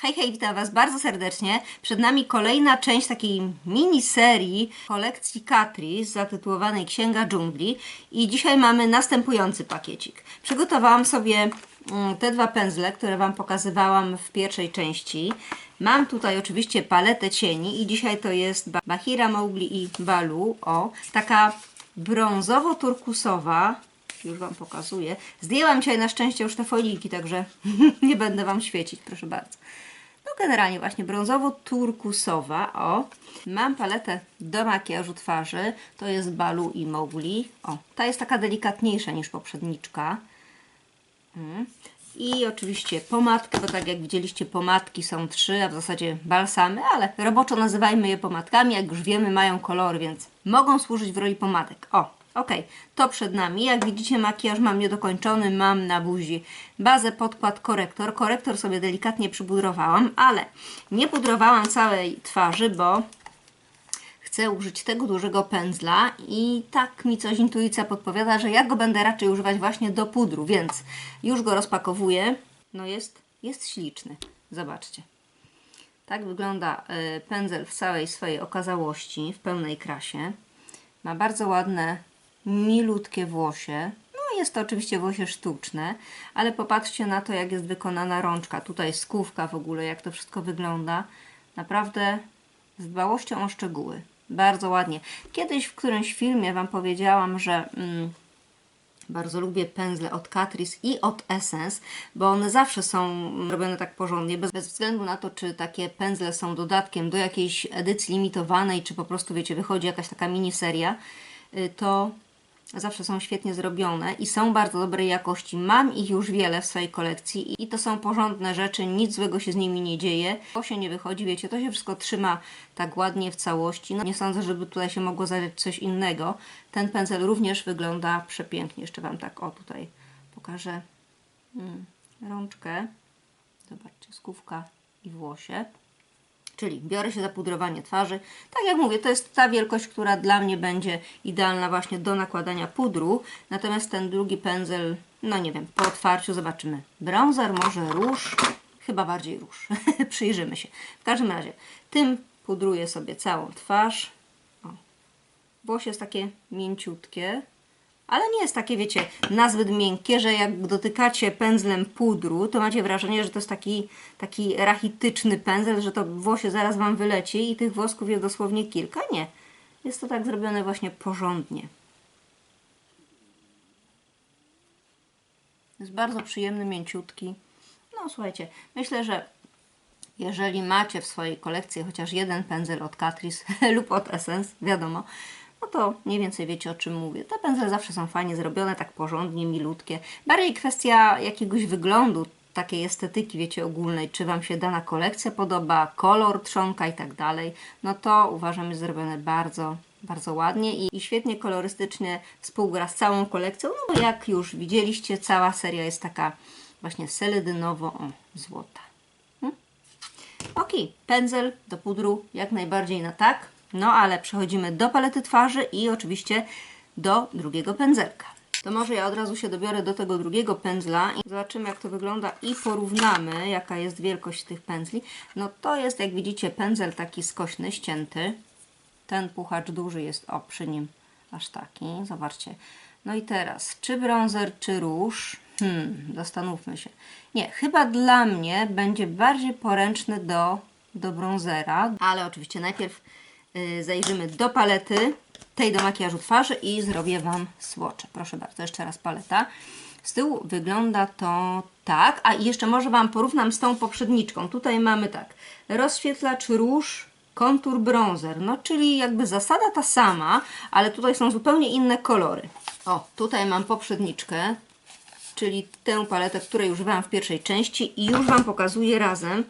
Hej, hej, witam Was bardzo serdecznie. Przed nami kolejna część takiej miniserii kolekcji Catrice zatytułowanej Księga Dżungli i dzisiaj mamy następujący pakiecik. Przygotowałam sobie mm, te dwa pędzle, które Wam pokazywałam w pierwszej części. Mam tutaj oczywiście paletę cieni i dzisiaj to jest Ba- Bahira Mowgli i Balu. O, taka brązowo-turkusowa już Wam pokazuję. Zdjęłam dzisiaj na szczęście już te foliki, także nie będę Wam świecić, proszę bardzo. Generalnie właśnie brązowo-turkusowa, o. Mam paletę do makijażu twarzy, to jest Balu i Mowgli. O, ta jest taka delikatniejsza niż poprzedniczka. Mm. I oczywiście pomadki, bo tak jak widzieliście pomadki są trzy, a w zasadzie balsamy, ale roboczo nazywajmy je pomadkami, jak już wiemy mają kolory, więc mogą służyć w roli pomadek. O, ok, to przed nami. Jak widzicie makijaż mam niedokończony, mam na buzi bazę, podkład, korektor. Korektor sobie delikatnie przybudrowałam, ale nie pudrowałam całej twarzy, bo chcę użyć tego dużego pędzla i tak mi coś intuicja podpowiada, że ja go będę raczej używać właśnie do pudru, więc już go rozpakowuję. No jest, jest śliczny. Zobaczcie. Tak wygląda y, pędzel w całej swojej okazałości, w pełnej krasie. Ma bardzo ładne, milutkie włosie. No jest to oczywiście włosie sztuczne, ale popatrzcie na to, jak jest wykonana rączka. Tutaj skówka w ogóle, jak to wszystko wygląda. Naprawdę z dbałością o szczegóły. Bardzo ładnie. Kiedyś w którymś filmie Wam powiedziałam, że mm, bardzo lubię pędzle od Catrice i od Essence, bo one zawsze są robione tak porządnie, bez, bez względu na to, czy takie pędzle są dodatkiem do jakiejś edycji limitowanej, czy po prostu, wiecie, wychodzi jakaś taka miniseria, y, to zawsze są świetnie zrobione i są bardzo dobrej jakości. Mam ich już wiele w swojej kolekcji i to są porządne rzeczy, nic złego się z nimi nie dzieje. To się nie wychodzi, wiecie, to się wszystko trzyma tak ładnie w całości. No, nie sądzę, żeby tutaj się mogło zadziać coś innego. Ten pędzel również wygląda przepięknie. Jeszcze Wam tak, o tutaj pokażę mm, rączkę. Zobaczcie, skówka i włosie. Czyli biorę się za pudrowanie twarzy. Tak jak mówię, to jest ta wielkość, która dla mnie będzie idealna właśnie do nakładania pudru. Natomiast ten drugi pędzel, no nie wiem, po otwarciu zobaczymy. Bronzer, może róż, chyba bardziej róż. Przyjrzymy się. W każdym razie, tym pudruję sobie całą twarz. O. Włosie jest takie mięciutkie, ale nie jest takie, wiecie, nazbyt miękkie, że jak dotykacie pędzlem pudru, to macie wrażenie, że to jest taki, taki rachityczny pędzel, że to włosie zaraz Wam wyleci i tych włosków jest dosłownie kilka. Nie. Jest to tak zrobione właśnie porządnie. Jest bardzo przyjemny, mięciutki. No słuchajcie, myślę, że jeżeli macie w swojej kolekcji chociaż jeden pędzel od Catrice lub od Essence, wiadomo, no to mniej więcej wiecie o czym mówię. Te pędzle zawsze są fajnie zrobione, tak porządnie, milutkie. Bardziej kwestia jakiegoś wyglądu, takiej estetyki, wiecie, ogólnej, czy Wam się dana kolekcja podoba, kolor trzonka i tak dalej, no to uważam jest zrobione bardzo, bardzo ładnie i, i świetnie kolorystycznie współgra z całą kolekcją, no bo jak już widzieliście, cała seria jest taka właśnie seledynowo-złota. Ok, pędzel do pudru jak najbardziej na tak. No ale przechodzimy do palety twarzy i oczywiście do drugiego pędzelka. To może ja od razu się dobiorę do tego drugiego pędzla i zobaczymy jak to wygląda i porównamy jaka jest wielkość tych pędzli. No to jest jak widzicie pędzel taki skośny, ścięty. Ten puchacz duży jest o przy nim aż taki. Zobaczcie. No i teraz, czy bronzer, czy róż? Hmm, zastanówmy się. Nie, chyba dla mnie będzie bardziej poręczny do, do bronzera, ale oczywiście najpierw zajrzymy do palety, tej do makijażu twarzy i zrobię Wam słocze. Proszę bardzo, jeszcze raz paleta. Z tyłu wygląda to tak, a jeszcze może Wam porównam z tą poprzedniczką. Tutaj mamy tak, rozświetlacz róż, kontur bronzer, no czyli jakby zasada ta sama, ale tutaj są zupełnie inne kolory. O, tutaj mam poprzedniczkę, czyli tę paletę, której używałam w pierwszej części i już Wam pokazuję razem,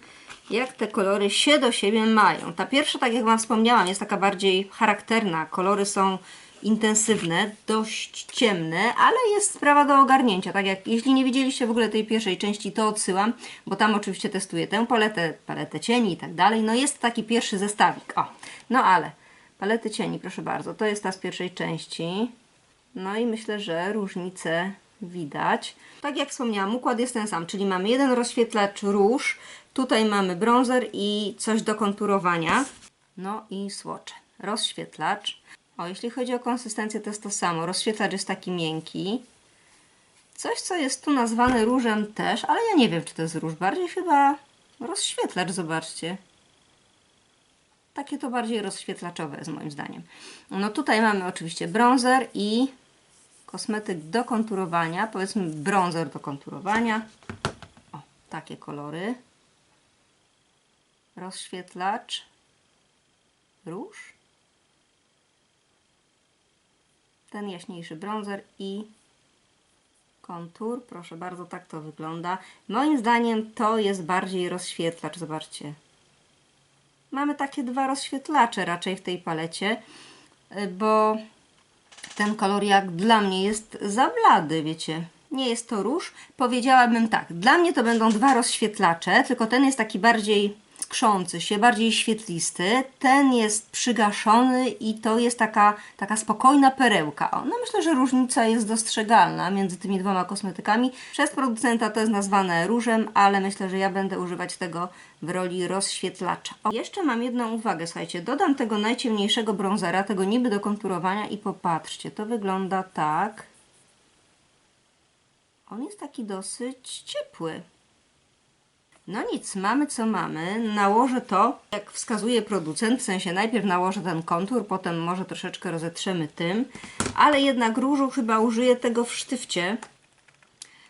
jak te kolory się do siebie mają. Ta pierwsza, tak jak Wam wspomniałam, jest taka bardziej charakterna. Kolory są intensywne, dość ciemne, ale jest sprawa do ogarnięcia. Tak jak jeśli nie widzieliście w ogóle tej pierwszej części, to odsyłam, bo tam oczywiście testuję tę paletę, paletę cieni i tak dalej. No jest taki pierwszy zestawik. O, no ale palety cieni, proszę bardzo, to jest ta z pierwszej części. No i myślę, że różnice widać. Tak jak wspomniałam, układ jest ten sam, czyli mamy jeden rozświetlacz róż, Tutaj mamy bronzer i coś do konturowania. No i słocze. Rozświetlacz. O, jeśli chodzi o konsystencję, to jest to samo. Rozświetlacz jest taki miękki. Coś, co jest tu nazwane różem też, ale ja nie wiem, czy to jest róż. Bardziej chyba rozświetlacz, zobaczcie. Takie to bardziej rozświetlaczowe jest moim zdaniem. No tutaj mamy oczywiście bronzer i kosmetyk do konturowania. Powiedzmy bronzer do konturowania. O, takie kolory. Rozświetlacz. Róż. Ten jaśniejszy bronzer i kontur. Proszę bardzo, tak to wygląda. Moim zdaniem to jest bardziej rozświetlacz. Zobaczcie. Mamy takie dwa rozświetlacze raczej w tej palecie, y, bo ten kolor jak dla mnie jest za blady, wiecie. Nie jest to róż. Powiedziałabym tak, dla mnie to będą dwa rozświetlacze, tylko ten jest taki bardziej skrzący się, bardziej świetlisty. Ten jest przygaszony i to jest taka, taka spokojna perełka. No myślę, że różnica jest dostrzegalna między tymi dwoma kosmetykami. Przez producenta to jest nazwane różem, ale myślę, że ja będę używać tego w roli rozświetlacza. O, jeszcze mam jedną uwagę, słuchajcie, dodam tego najciemniejszego bronzera, tego niby do konturowania i popatrzcie, to wygląda tak. On jest taki dosyć ciepły. No nic, mamy co mamy. Nałożę to, jak wskazuje producent, w sensie najpierw nałożę ten kontur, potem może troszeczkę rozetrzemy tym, ale jednak różu chyba użyję tego w sztywcie.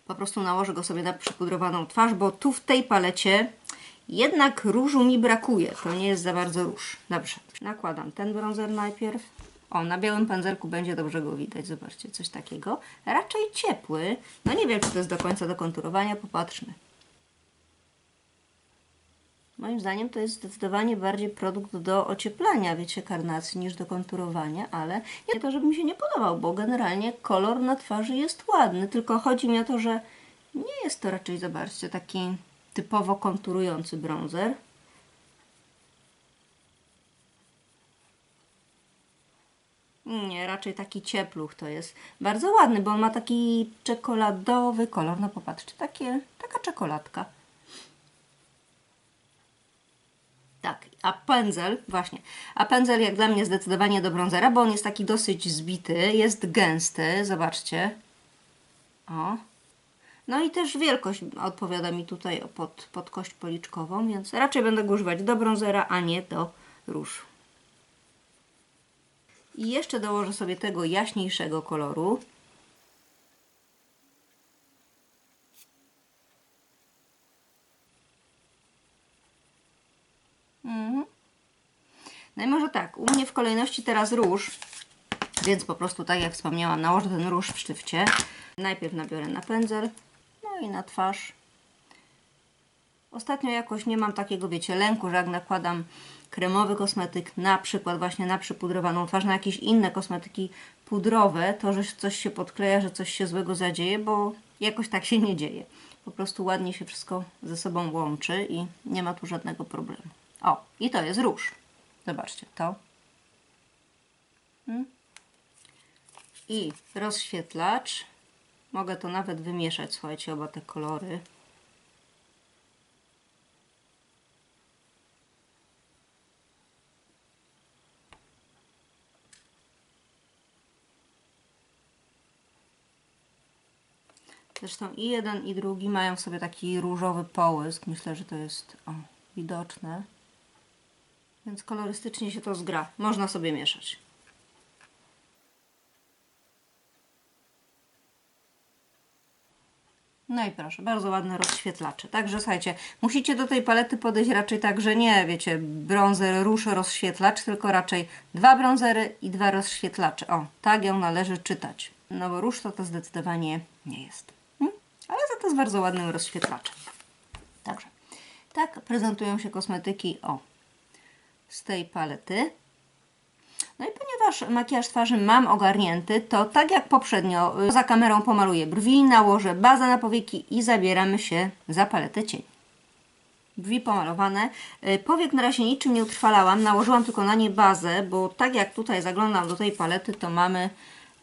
Po prostu nałożę go sobie na przypudrowaną twarz, bo tu w tej palecie jednak różu mi brakuje. To nie jest za bardzo róż. Dobrze, nakładam ten bronzer najpierw. O, na białym pędzelku będzie dobrze go widać. Zobaczcie, coś takiego. Raczej ciepły. No nie wiem, czy to jest do końca do konturowania. Popatrzmy. Moim zdaniem to jest zdecydowanie bardziej produkt do ocieplania, wiecie, karnacji niż do konturowania, ale nie to, żeby mi się nie podobał, bo generalnie kolor na twarzy jest ładny, tylko chodzi mi o to, że nie jest to raczej, zobaczcie, taki typowo konturujący bronzer. Nie, raczej taki ciepluch to jest. Bardzo ładny, bo on ma taki czekoladowy kolor. No popatrzcie, takie, taka czekoladka. Tak, a pędzel, właśnie, a pędzel jak dla mnie zdecydowanie do brązera, bo on jest taki dosyć zbity, jest gęsty, zobaczcie. O. No i też wielkość odpowiada mi tutaj pod, pod kość policzkową, więc raczej będę go używać do brązera, a nie do róż. I jeszcze dołożę sobie tego jaśniejszego koloru. No i może tak, u mnie w kolejności teraz róż, więc po prostu tak jak wspomniałam, nałożę ten róż w sztywcie. Najpierw nabiorę na pędzel, no i na twarz. Ostatnio jakoś nie mam takiego, wiecie, lęku, że jak nakładam kremowy kosmetyk, na przykład właśnie na przypudrowaną twarz, na jakieś inne kosmetyki pudrowe, to że coś się podkleja, że coś się złego zadzieje, bo jakoś tak się nie dzieje. Po prostu ładnie się wszystko ze sobą łączy i nie ma tu żadnego problemu. O, i to jest róż. Zobaczcie, to. Hmm? I rozświetlacz. Mogę to nawet wymieszać, słuchajcie, oba te kolory. Zresztą i jeden i drugi mają w sobie taki różowy połysk. Myślę, że to jest o, widoczne. Więc kolorystycznie się to zgra. Można sobie mieszać. No i proszę, bardzo ładne rozświetlacze. Także słuchajcie, musicie do tej palety podejść raczej tak, że nie, wiecie, brązer, róż, rozświetlacz, tylko raczej dwa brązery i dwa rozświetlacze. O, tak ją należy czytać. No bo róż to to zdecydowanie nie jest. Hmm? Ale za to jest bardzo ładnym rozświetlaczem. Także, tak prezentują się kosmetyki, o, z tej palety. No i ponieważ makijaż twarzy mam ogarnięty, to tak jak poprzednio y, za kamerą pomaluję brwi, nałożę bazę na powieki i zabieramy się za paletę cieni. Brwi pomalowane. Y, powiek na razie niczym nie utrwalałam, nałożyłam tylko na nie bazę, bo tak jak tutaj zaglądam do tej palety, to mamy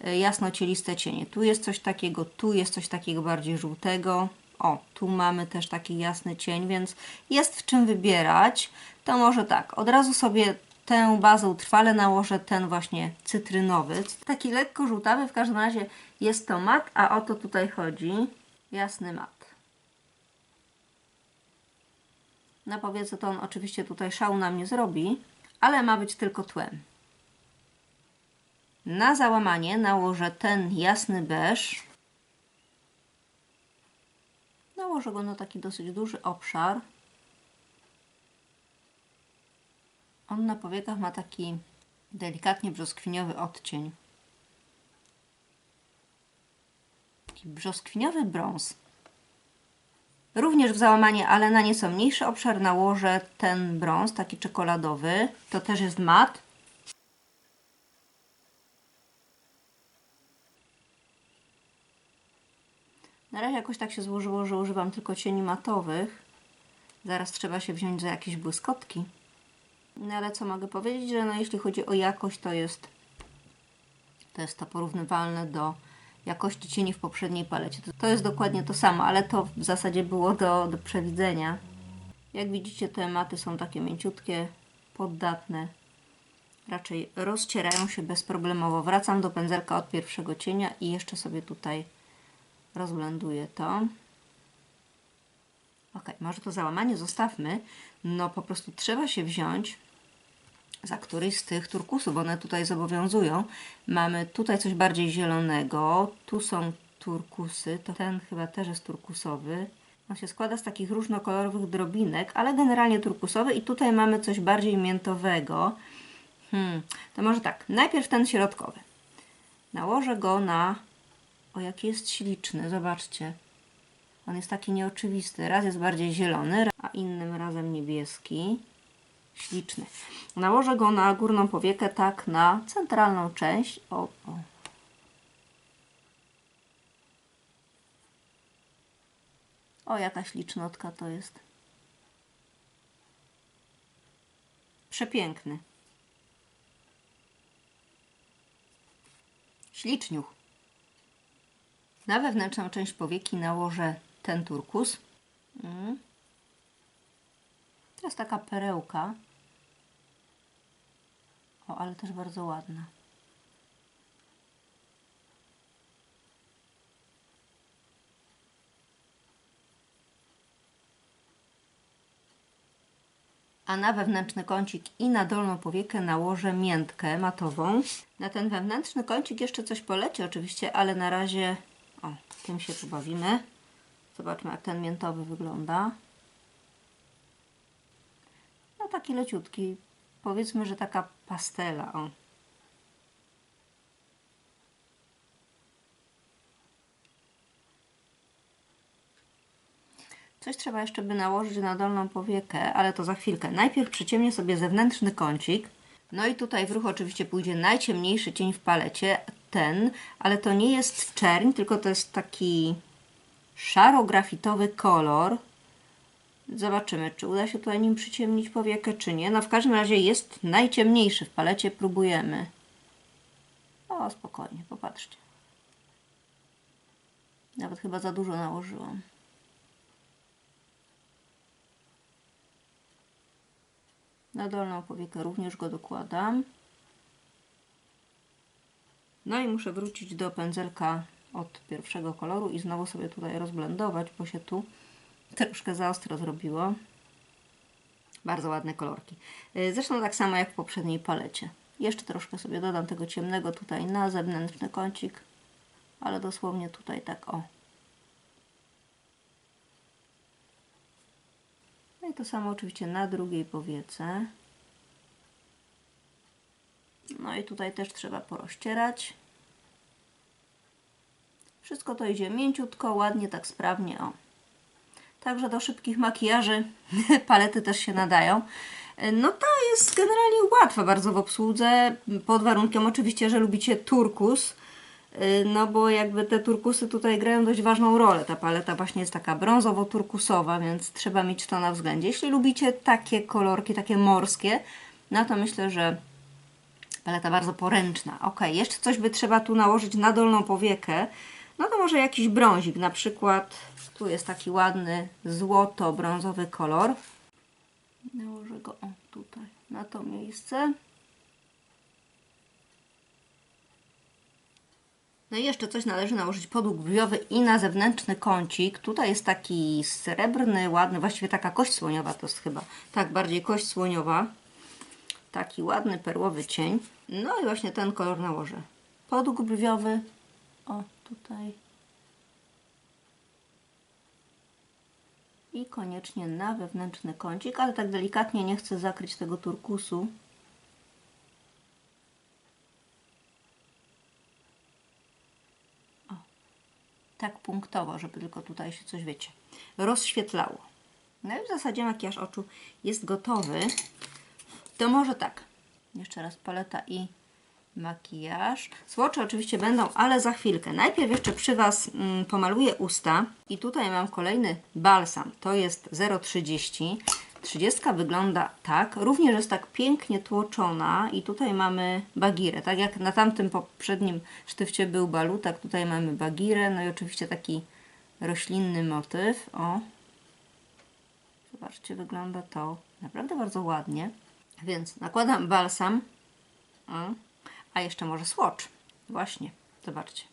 y, jasno cieliste cienie. Tu jest coś takiego, tu jest coś takiego bardziej żółtego. O, tu mamy też taki jasny cień, więc jest w czym wybierać. To może tak, od razu sobie tę bazę trwale nałożę ten właśnie cytrynowy. Taki lekko żółtawy, w każdym razie jest to mat, a o to tutaj chodzi. Jasny mat. Na powiece to on oczywiście tutaj szału nam nie zrobi, ale ma być tylko tłem. Na załamanie nałożę ten jasny beż. Nałożę go na taki dosyć duży obszar. On na powiekach ma taki delikatnie brzoskwiniowy odcień. Taki brzoskwiniowy brąz. Również w załamanie, ale na nieco mniejszy obszar nałożę ten brąz, taki czekoladowy. To też jest mat. Na razie jakoś tak się złożyło, że używam tylko cieni matowych. Zaraz trzeba się wziąć za jakieś błyskotki. No ale co mogę powiedzieć, że no jeśli chodzi o jakość, to jest to jest to porównywalne do jakości cieni w poprzedniej palecie. To, to jest dokładnie to samo, ale to w zasadzie było do, do przewidzenia. Jak widzicie, te maty są takie mięciutkie, poddatne. Raczej rozcierają się bezproblemowo. Wracam do pędzelka od pierwszego cienia i jeszcze sobie tutaj rozblenduję to. Ok, może to załamanie zostawmy. No po prostu trzeba się wziąć za któryś z tych turkusów. One tutaj zobowiązują. Mamy tutaj coś bardziej zielonego. Tu są turkusy. To ten chyba też jest turkusowy. On się składa z takich różnokolorowych drobinek, ale generalnie turkusowy. I tutaj mamy coś bardziej miętowego. Hmm, to może tak. Najpierw ten środkowy. Nałożę go na... O, jaki jest śliczny. Zobaczcie. On jest taki nieoczywisty. Raz jest bardziej zielony, a innym razem niebieski. Śliczny. Nałożę go na górną powiekę, tak na centralną część. O, o. o jaka ślicznotka to jest. Przepiękny. Śliczniuch. Na wewnętrzną część powieki nałożę ten turkus. Mm. To jest taka perełka. O, ale też bardzo ładna. A na wewnętrzny kącik i na dolną powiekę nałożę miętkę matową. Na ten wewnętrzny kącik jeszcze coś poleci oczywiście, ale na razie o, tym się pobawimy. Zobaczmy jak ten miętowy wygląda. No taki leciutki. Powiedzmy, że taka pastela. O. Coś trzeba jeszcze by nałożyć na dolną powiekę, ale to za chwilkę. Najpierw przyciemnię sobie zewnętrzny kącik. No i tutaj w ruch oczywiście pójdzie najciemniejszy cień w palecie, ten, ale to nie jest czerń, tylko to jest taki szaro-grafitowy kolor. Zobaczymy, czy uda się tutaj nim przyciemnić powiekę, czy nie. No w każdym razie jest najciemniejszy w palecie, próbujemy. O, spokojnie, popatrzcie. Nawet chyba za dużo nałożyłam. Na dolną powiekę również go dokładam. No i muszę wrócić do pędzelka od pierwszego koloru i znowu sobie tutaj rozblendować, bo się tu troszkę za ostro zrobiło. Bardzo ładne kolorki. Yy, Zresztą tak samo jak w poprzedniej palecie. Jeszcze troszkę sobie dodam tego ciemnego tutaj na zewnętrzny kącik, ale dosłownie tutaj tak o. No i to samo oczywiście na drugiej powiece. No i tutaj też trzeba porozcierać. Wszystko to idzie mięciutko, ładnie, tak sprawnie. O. Także do szybkich makijaży palety też się nadają. No to jest generalnie łatwa bardzo w obsłudze, pod warunkiem oczywiście, że lubicie turkus, no bo jakby te turkusy tutaj grają dość ważną rolę. Ta paleta właśnie jest taka brązowo-turkusowa, więc trzeba mieć to na względzie. Jeśli lubicie takie kolorki, takie morskie, no to myślę, że paleta bardzo poręczna. Ok, jeszcze coś by trzeba tu nałożyć na dolną powiekę. No to może jakiś brązik, na przykład Tu jest taki ładny złoto-brązowy kolor. Nałożę go o tutaj, na to miejsce. No i jeszcze coś należy nałożyć brwiowy i na zewnętrzny kącik. Tutaj jest taki srebrny, ładny, właściwie taka kość słoniowa to jest chyba. Tak, bardziej kość słoniowa. Taki ładny perłowy cień. No i właśnie ten kolor nałożę. Brwiowy. O, tutaj. I koniecznie na wewnętrzny kącik, ale tak delikatnie nie chcę zakryć tego turkusu. tak punktowo, żeby tylko tutaj się coś, wiecie, rozświetlało. No i w zasadzie makijaż oczu jest gotowy. To może tak. Jeszcze raz paleta i makijaż. Słocze oczywiście będą, ale za chwilkę. Najpierw jeszcze przy Was mm, pomaluję usta. I tutaj mam kolejny balsam. To jest 0,30. 30 wygląda tak. Również jest tak pięknie tłoczona i tutaj mamy bagirę. Tak jak na tamtym poprzednim sztywcie był balutak, tutaj mamy bagirę. No i oczywiście taki roślinny motyw. O, zobaczcie, wygląda to naprawdę bardzo ładnie. Więc nakładam balsam. O. A jeszcze może swatch. Właśnie, zobaczcie.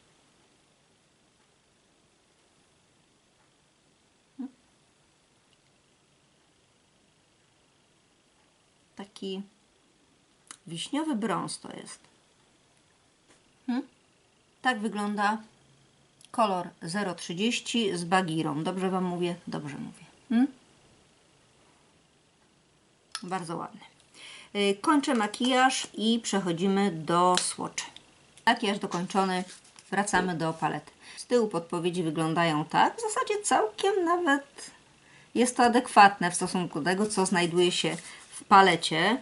Taki wiśniowy brąz to jest. Hmm? Tak wygląda kolor 030 z bagirą. Dobrze Wam mówię? Dobrze mówię. Hmm? Bardzo ładny. Y, Kończę makijaż i przechodzimy do słoczy. Makijaż dokończony. Wracamy do palety. Z tyłu podpowiedzi wyglądają tak. W zasadzie całkiem nawet jest to adekwatne w stosunku do tego, co znajduje się w palecie.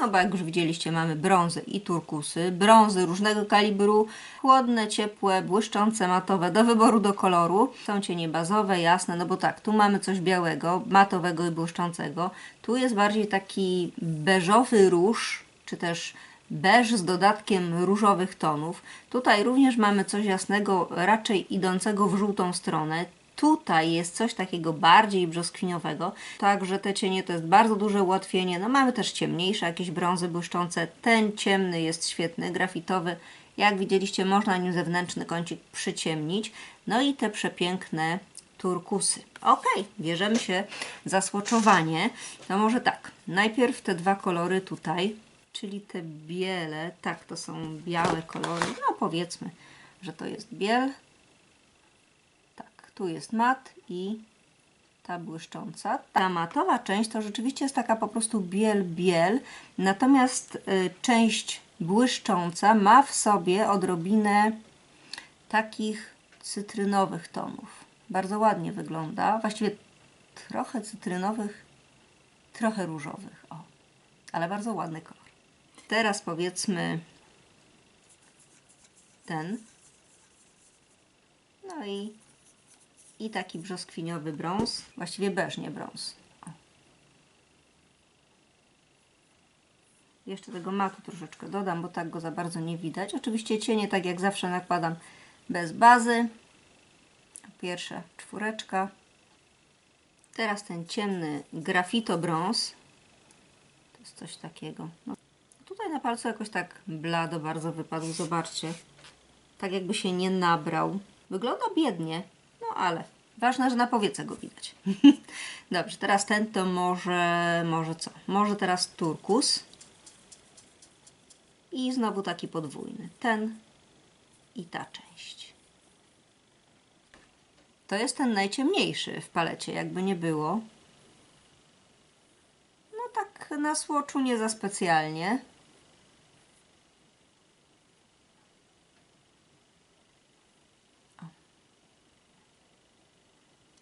No bo jak już widzieliście, mamy brązy i turkusy. Brązy różnego kalibru, chłodne, ciepłe, błyszczące, matowe, do wyboru do koloru. Są cienie bazowe, jasne, no bo tak, tu mamy coś białego, matowego i błyszczącego. Tu jest bardziej taki beżowy róż, czy też beż z dodatkiem różowych tonów. Tutaj również mamy coś jasnego, raczej idącego w żółtą stronę. Tutaj jest coś takiego bardziej brzoskwiniowego, także te cienie to jest bardzo duże ułatwienie. No mamy też ciemniejsze, jakieś brązy błyszczące. Ten ciemny jest świetny, grafitowy. Jak widzieliście, można nim zewnętrzny kącik przyciemnić. No i te przepiękne turkusy. Ok, bierzemy się za słoczowanie. No może tak, najpierw te dwa kolory tutaj, czyli te biele, tak, to są białe kolory. No powiedzmy, że to jest biel, tu jest mat i ta błyszcząca. Ta matowa część to rzeczywiście jest taka po prostu biel-biel, natomiast y, część błyszcząca ma w sobie odrobinę takich cytrynowych tonów. Bardzo ładnie wygląda, właściwie trochę cytrynowych, trochę różowych, o, ale bardzo ładny kolor. Teraz powiedzmy ten. No i i taki brzoskwiniowy brąz, właściwie beż, nie brąz. O. Jeszcze tego matu troszeczkę dodam, bo tak go za bardzo nie widać. Oczywiście cienie, tak jak zawsze nakładam bez bazy. Pierwsza czwóreczka. Teraz ten ciemny grafito brąz. To jest coś takiego. No, tutaj na palcu jakoś tak blado bardzo wypadł, zobaczcie. Tak jakby się nie nabrał. Wygląda biednie, no ale ważne, że na powiece go widać. Dobrze, teraz ten to może, może co? Może teraz turkus. I znowu taki podwójny. Ten i ta część. To jest ten najciemniejszy w palecie, jakby nie było. No tak na słoczu nie za specjalnie.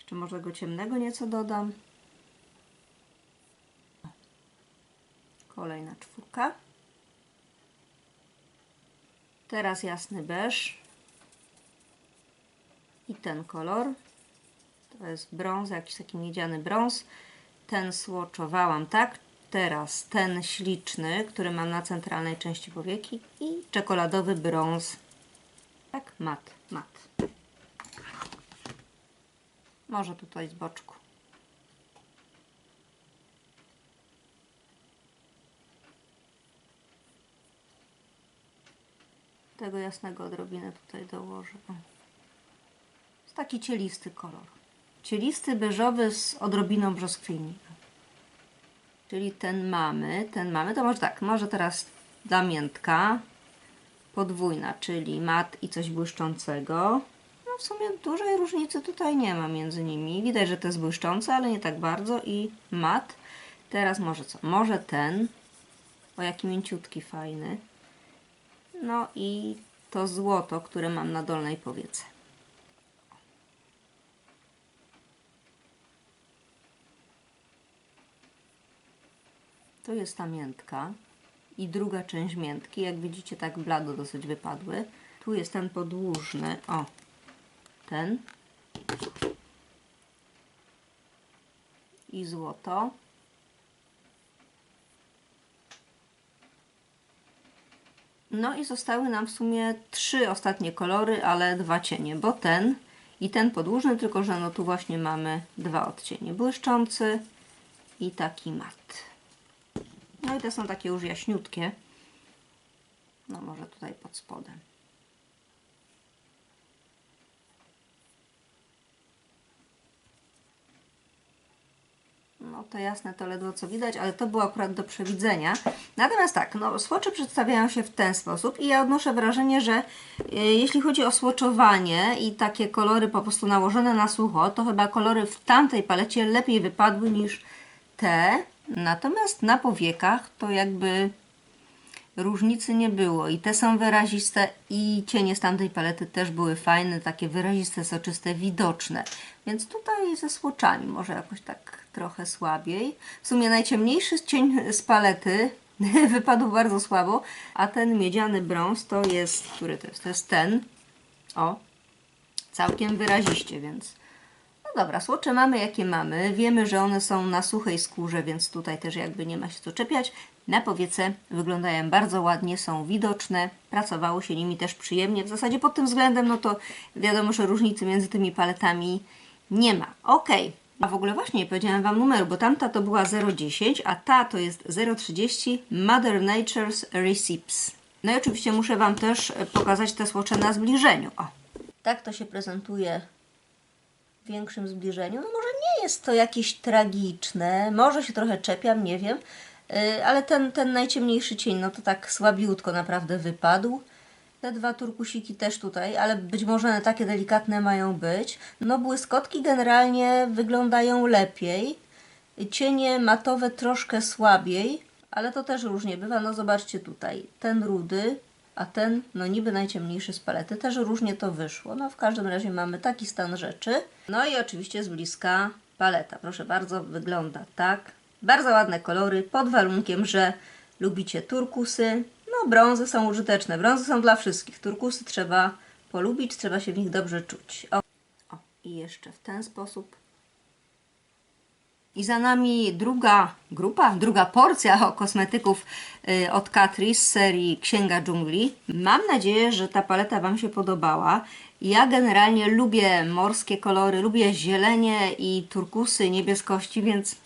Jeszcze może go ciemnego nieco dodam. Kolejna czwórka. Teraz jasny beż. I ten kolor. To jest brąz, jakiś taki miedziany brąz. Ten słoczowałam tak. Teraz ten śliczny, który mam na centralnej części powieki i czekoladowy brąz. Tak, mat, mat. Może tutaj z boczku. Tego jasnego odrobinę tutaj dołożę. Jest taki cielisty kolor. Cielisty, beżowy z odrobiną brzoskwini. Czyli ten mamy, ten mamy, to może tak, może teraz damiętka podwójna, czyli mat i coś błyszczącego. W sumie dużej różnicy tutaj nie ma między nimi. Widać, że to jest błyszczące, ale nie tak bardzo i mat. Teraz może co? Może ten. O jaki mięciutki, fajny. No i to złoto, które mam na dolnej powiece. To jest ta miętka i druga część miętki. Jak widzicie, tak blado dosyć wypadły. Tu jest ten podłużny. O, ten. I złoto. No i zostały nam w sumie trzy ostatnie kolory, ale dwa cienie, bo ten i ten podłużny, tylko że no tu właśnie mamy dwa odcienie. Błyszczący i taki mat. No i te są takie już jaśniutkie. No może tutaj pod spodem. No to jasne, to ledwo co widać, ale to było akurat do przewidzenia. Natomiast tak, no słocze przedstawiają się w ten sposób i ja odnoszę wrażenie, że e, jeśli chodzi o słoczowanie i takie kolory po prostu nałożone na sucho, to chyba kolory w tamtej palecie lepiej wypadły niż te. Natomiast na powiekach to jakby różnicy nie było i te są wyraziste i cienie z tamtej palety też były fajne, takie wyraziste, soczyste, widoczne. Więc tutaj ze słoczami może jakoś tak trochę słabiej. W sumie najciemniejszy cień z palety wypadł bardzo słabo, a ten miedziany brąz to jest, który to jest? To jest ten. O, całkiem wyraziście, więc no dobra, słocze mamy jakie mamy. Wiemy, że one są na suchej skórze, więc tutaj też jakby nie ma się co czepiać. Na powiece wyglądają bardzo ładnie, są widoczne. Pracowało się nimi też przyjemnie. W zasadzie pod tym względem, no to wiadomo, że różnicy między tymi paletami nie ma. Ok. A w ogóle właśnie nie powiedziałam Wam numeru, bo tamta to była 0,10, a ta to jest 0,30 Mother Nature's Recipes. No i oczywiście muszę Wam też pokazać te słocze na zbliżeniu. O, tak to się prezentuje większym zbliżeniu. No może nie jest to jakieś tragiczne, może się trochę czepiam, nie wiem, ale ten, ten najciemniejszy cień, no to tak słabiutko naprawdę wypadł. Te dwa turkusiki też tutaj, ale być może one takie delikatne mają być. No błyskotki generalnie wyglądają lepiej. Cienie matowe troszkę słabiej, ale to też różnie bywa. No zobaczcie tutaj, ten rudy, a ten, no niby najciemniejszy z palety, też różnie to wyszło. No w każdym razie mamy taki stan rzeczy. No i oczywiście z bliska paleta. Proszę bardzo, wygląda tak. Bardzo ładne kolory, pod warunkiem, że lubicie turkusy. No brązy są użyteczne, brązy są dla wszystkich. Turkusy trzeba polubić, trzeba się w nich dobrze czuć. O, o i jeszcze w ten sposób i za nami druga grupa, druga porcja kosmetyków y, od Katri z serii Księga Dżungli. Mam nadzieję, że ta paleta Wam się podobała. Ja generalnie lubię morskie kolory, lubię zielenie i turkusy, niebieskości, więc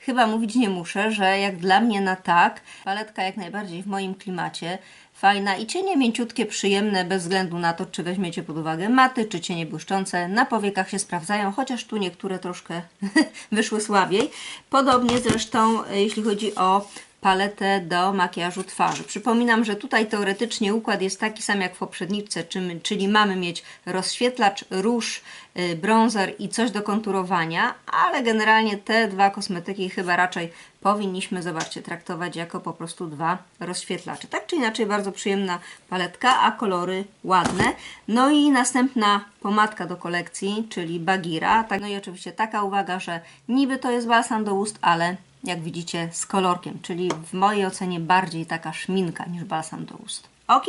chyba mówić nie muszę, że jak dla mnie na tak, paletka jak najbardziej w moim klimacie, fajna i cienie mięciutkie, przyjemne, bez względu na to, czy weźmiecie pod uwagę maty, czy cienie błyszczące, na powiekach się sprawdzają, chociaż tu niektóre troszkę wyszły słabiej. Podobnie zresztą, e, jeśli chodzi o paletę do makijażu twarzy. Przypominam, że tutaj teoretycznie układ jest taki sam jak w poprzedniczce, czyli mamy mieć rozświetlacz, róż, y, bronzer i coś do konturowania, ale generalnie te dwa kosmetyki chyba raczej powinniśmy, zobaczcie, traktować jako po prostu dwa rozświetlacze. Tak czy inaczej bardzo przyjemna paletka, a kolory ładne. No i następna pomadka do kolekcji, czyli Bagira. Tak, no i oczywiście taka uwaga, że niby to jest balsam do ust, ale jak widzicie, z kolorkiem, czyli w mojej ocenie bardziej taka szminka niż balsam do ust. Ok,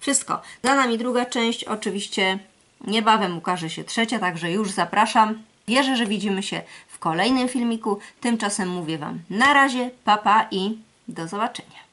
wszystko. Za nami druga część, oczywiście niebawem ukaże się trzecia, także już zapraszam. Wierzę, że widzimy się w kolejnym filmiku. Tymczasem mówię Wam na razie, papa i do zobaczenia.